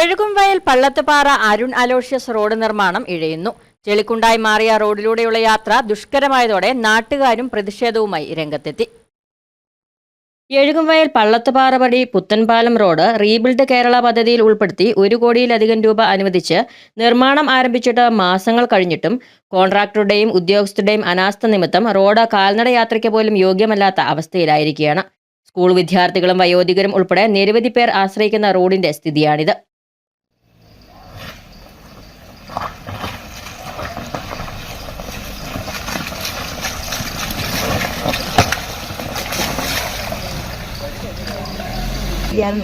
Ezhukumvayal Pallathupara Arun Aloysius road നിർമ്മാണം ഇഴയുന്നു. ചെളിക്കുണ്ടായി മാറിയ റോഡിലൂടെയുള്ള യാത്ര ദുഷ്കരമായതോടെ നാട്ടുകാരും പ്രതിഷേധവുമായി രംഗത്തെത്തി. എഴുകുംവയൽ പള്ളത്തുപാറ വഴി പുത്തൻപാലം റോഡ് റീബിൽഡ് കേരള പദ്ധതിയിൽ ഉൾപ്പെടുത്തി ഒരു കോടിയിലധികം രൂപ അനുവദിച്ച് നിർമ്മാണം ആരംഭിച്ചിട്ട് മാസങ്ങൾ കഴിഞ്ഞിട്ടും കോൺട്രാക്ടറുടെയും ഉദ്യോഗസ്ഥരുടെയും അനാസ്ഥ നിമിത്തം റോഡ് കാൽനട യാത്രയ്ക്ക് പോലും യോഗ്യമല്ലാത്ത അവസ്ഥയിലായിരിക്കുകയാണ്. സ്കൂൾ വിദ്യാർത്ഥികളും വയോധികരും ഉൾപ്പെടെ നിരവധി പേർ ആശ്രയിക്കുന്ന റോഡിന്റെ സ്ഥിതിയാണിത്. ഇയാൾ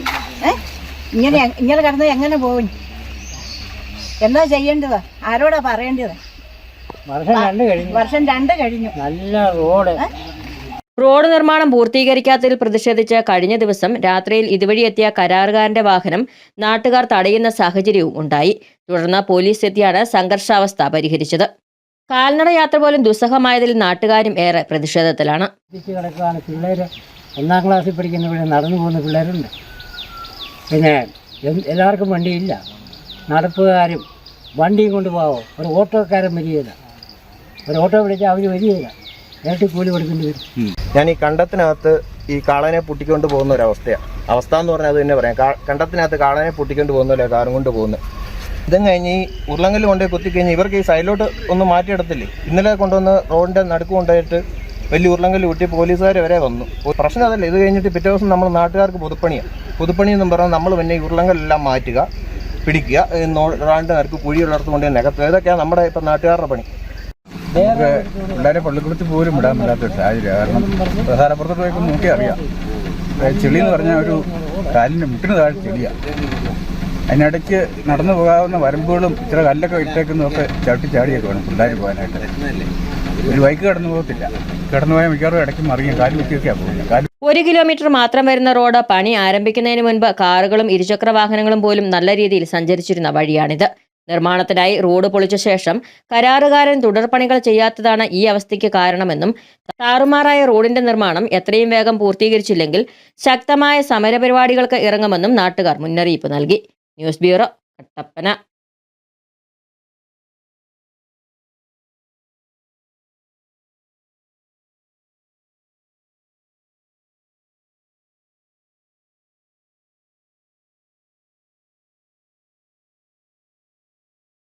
ഏ? ഇങ്ങനെ ഇങ്ങനെ കിടന്ന് എങ്ങനെ പോകും എന്താ ചെയ്യേണ്ടത്? ആരോടാ പറയേണ്ടത്? വർഷം രണ്ട് കഴിഞ്ഞു. വർഷം രണ്ട് കഴിഞ്ഞു. നല്ല റോഡ്. റോഡ് നിർമ്മാണം പൂർത്തീകരിക്കാത്തതിൽ പ്രതിഷേധിച്ച് കഴിഞ്ഞ ദിവസം രാത്രിയിൽ ഇതുവഴി എത്തിയ കരാറുകാരന്റെ വാഹനം നാട്ടുകാർ തടയുന്ന സാഹചര്യവും ഉണ്ടായി. തുടർന്ന് പോലീസ് എത്തിയാണ് സംഘർഷാവസ്ഥ പരിഹരിച്ചത്. കാൽനട യാത്ര പോലും ദുസ്സഹമായതിൽ നാട്ടുകാരും ഏറെ പ്രതിഷേധത്തിലാണ്. ഒന്നാം ക്ലാസ്സിൽ പഠിക്കുന്ന പിള്ളേർ നടന്നു പോകുന്ന പിള്ളേരുണ്ട്. പിന്നെ എല്ലാവർക്കും വണ്ടിയില്ല. നടപ്പുകാരും വണ്ടിയും കൊണ്ട് പോകാവോ ഒരു ഓട്ടോക്കാരൻ വരികയില്ല ഒരു ഓട്ടോ വിളിച്ചാൽ അവർ വരികയില്ല ഇരട്ടി കൂലി കൊടുക്കേണ്ടി വരും. ഞാൻ ഈ കണ്ടത്തിനകത്ത് ഈ കാളനെ പൊട്ടിക്കൊണ്ട് പോകുന്ന ഒരു അവസ്ഥയാണ് അവസ്ഥ എന്ന് പറഞ്ഞാൽ അത് തന്നെ പറയാം. കണ്ടത്തിനകത്ത് കാളനെ പൊട്ടിക്കൊണ്ട് പോകുന്നില്ല കാറും കൊണ്ട് പോകുന്നത് ഇതും കഴിഞ്ഞ് ഈ ഉരുളങ്കല്ല് കൊണ്ടുപോയി കുത്തിക്കഴിഞ്ഞ് ഇവർക്ക് ഈ സൈഡിലോട്ട് ഒന്ന് മാറ്റിയെടുത്തില്ലേ? ഇന്നലെ കൊണ്ടുവന്ന് റോഡിന്റെ നടുക്ക് കൊണ്ടുപോയിട്ട് വലിയ ഉരുളങ്കല്ല് കുട്ടി പോലീസുകാർ വരെ വന്നു. പ്രശ്നം അതല്ല ഇത് കഴിഞ്ഞിട്ട് പിറ്റേ ദിവസം നമ്മൾ നാട്ടുകാർക്ക് പുതുപ്പണിയാണ് പുതുപ്പണി എന്ന് പറഞ്ഞാൽ നമ്മൾ പിന്നെ ഈ ഉരുളങ്കല്ലെല്ലാം മാറ്റുക പിടിക്കുക ഈ നേർക്ക് കുഴി നടുക്ക് കുഴിയുള്ളിടത്ത് കൊണ്ട് നികത്തുക ഇതൊക്കെയാണ് നമ്മുടെ ഇപ്പം നാട്ടുകാരുടെ പണി. നമുക്ക് പിള്ളേരെ പള്ളിക്കൂടത്തിൽ പോലും വിടാൻ പറ്റാത്തൊരു സാഹചര്യം. കാരണം പ്രധാനപ്പുറത്തോട്ട് പോയപ്പോൾ നോക്കി അറിയാം. ചെളി എന്ന് പറഞ്ഞാൽ ഒരു കാലിന്റെ മുട്ടിന് താഴെ ചെളിയാണ് അതിനിടയ്ക്ക് നടന്നു പോകാവുന്ന വരമ്പുകളും ഇത്ര കല്ലൊക്കെ ഇട്ടേക്കുന്നതൊക്കെ ചവിട്ടി ചാടിയൊക്കെ വേണം പിള്ളേർ പോകാനായിട്ട്. ഒരു ബൈക്ക് കടന്നു പോകത്തില്ല. കടന്നു പോയാൽ മിക്കവാറും ഇടയ്ക്ക് മറിയും. കാൽ കുത്തിയൊക്കെ പോകുന്നത്. ഒരു കിലോമീറ്റർ മാത്രം വരുന്ന റോഡ് പണി ആരംഭിക്കുന്നതിന് മുൻപ് കാറുകളും ഇരുചക്ര വാഹനങ്ങളും പോലും നല്ല രീതിയിൽ സഞ്ചരിച്ചിരുന്ന വഴിയാണിത്. നിർമ്മാണത്തിനായി റോഡ് പൊളിച്ച ശേഷം കരാറുകാരൻ തുടർപണികൾ ചെയ്യാത്തതാണ് ഈ അവസ്ഥയ്ക്ക് കാരണമെന്നും താറുമാറായ റോഡിന്റെ നിർമ്മാണം എത്രയും വേഗം പൂർത്തീകരിച്ചില്ലെങ്കിൽ ശക്തമായ സമരപരിപാടികൾക്ക് ഇറങ്ങുമെന്നും നാട്ടുകാർ മുന്നറിയിപ്പ് നൽകി. News bureau Kattappana.